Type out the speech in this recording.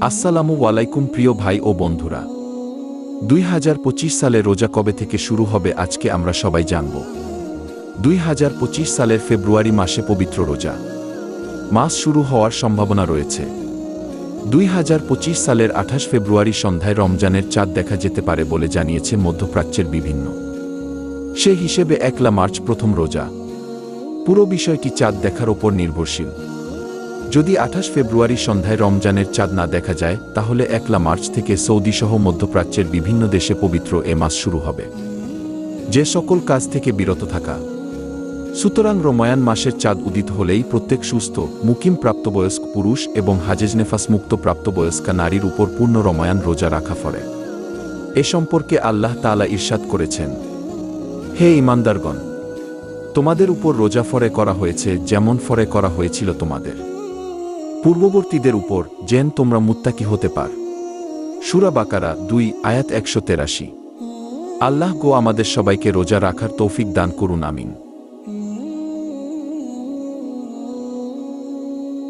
আসসালামু আলাইকুম প্রিয় ভাই ও বন্ধুরা। দুই হাজার পঁচিশ সালে রোজা কবে থেকে শুরু হবে আজকে আমরা সবাই জানব। দুই হাজার পঁচিশ সালের ফেব্রুয়ারি মাসে পবিত্র রোজা। মাস শুরু হওয়ার সম্ভাবনা রয়েছে। দুই হাজার পঁচিশ সালের আঠাশ ফেব্রুয়ারি সন্ধ্যায় রমজানের চাঁদ দেখা যেতে পারে বলে জানিয়েছে মধ্যপ্রাচ্যের বিভিন্ন। সে হিসেবে একলা মার্চ প্রথম রোজা। পুরো বিষয়টি চাঁদ দেখার ওপর নির্ভরশীল। যদি আঠাশ ফেব্রুয়ারি সন্ধ্যায় রমজানের চাঁদ না দেখা যায়, তাহলে একলা মার্চ থেকে সৌদিসহ মধ্যপ্রাচ্যের বিভিন্ন দেশে পবিত্র এ মাস শুরু হবে। যে সকল কাজ থেকে বিরত থাকা। সুতরাং রমায়ান মাসের চাঁদ উদিত হলেই প্রত্যেক সুস্থ মুকিম প্রাপ্তবয়স্ক পুরুষ এবং হাজেজ নেফাস মুক্ত প্রাপ্তবয়স্কা নারীর উপর পূর্ণ রমায়ান রোজা রাখা ফলে। এ সম্পর্কে আল্লাহ তাআলা ইরশাদ করেছেন। হে ইমানদারগণ তোমাদের উপর রোজা ফরে করা হয়েছে যেমন ফরে করা হয়েছিল তোমাদের। পূর্ববর্তীদের উপর জেন তোমরা মুত্তাকি হতে পার। সুরা বাকারা দুই, আয়াত একশো তেরাশি। আল্লাহ গো আমাদের সবাইকে রোজা রাখার তৌফিক দান করুন, আমিন।